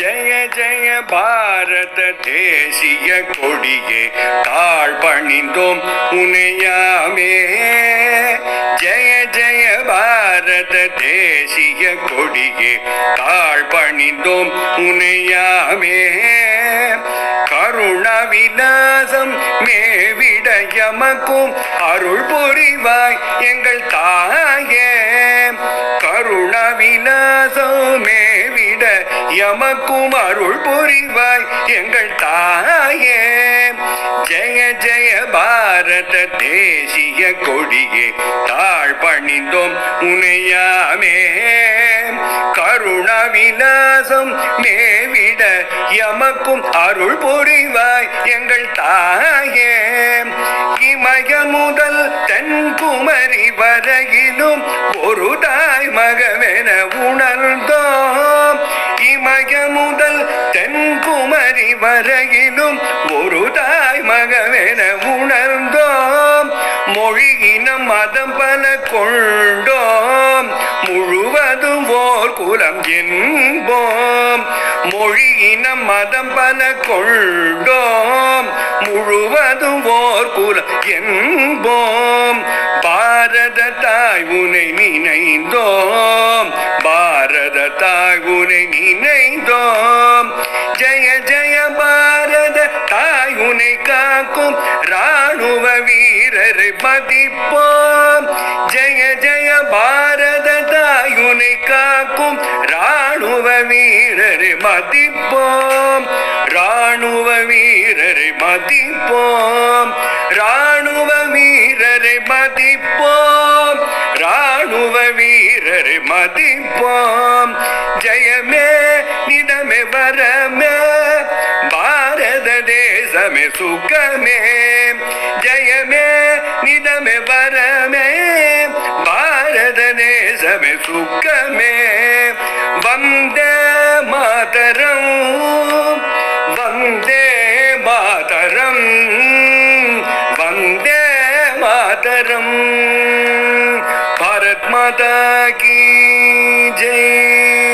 ஜெய ஜெய பாரத தேசிய கொடியே தாழ் பணிந்தோம் உனையாமே ஜெய ஜெய பாரத தேசிய கொடியே தாழ் பணிந்தோம் உனையாமே கருண விலாசம் மேவிட எமக்கும் அருள் புரிவாய் எங்கள் தாய் எமக்கும் அருள் புரிவாய் எங்கள் தாயே. ஜெய ஜெய பாரத தேசிய கொடியே தாழ் பணிந்தோம் உனையாமே. கருண விலாசம் மேவிட எமக்கும் அருள் புரிவாய் எங்கள் தாயே. இமய முதல் தென்குமரி வரையிலும் ஒரு தாய் மகவென உணர்ந்தோம். தென்குமரி வரையிலும் ஒரு தாய் மகவென உணர்ந்தோம். மொழியினம் மதம் பல கொண்டோம். முழுவதும் ஓர் குலம் என்போம். மொழியினம் மதம் பல கொண்டோம். முழுவதும் ஓர் குலம் என்போம். பாரத தாய் உனை நினைந்தோம். பாரத தாய் உனை நீ வீரர் மதிப்போம். ஜெய ஜெய பாரத தாயுனை காக்கும். ராணுவ வீரர் மதிப்போம். ராணுவ வீரர் மதிப்போம். ராணுவ வீரர் மதிப்போம். ராணுவ வீரர் மதிப்போம். ஜெயமே நிதமே வரமே. பாரத தேசமே சுகமே. ஜெயமே நிதமே வரமே பாரத நேசமே சுக்கமே வந்த மாதரம் வந்தே மாதரம் வந்தே மாதரம் பாரத் மாதா கி ஜெய்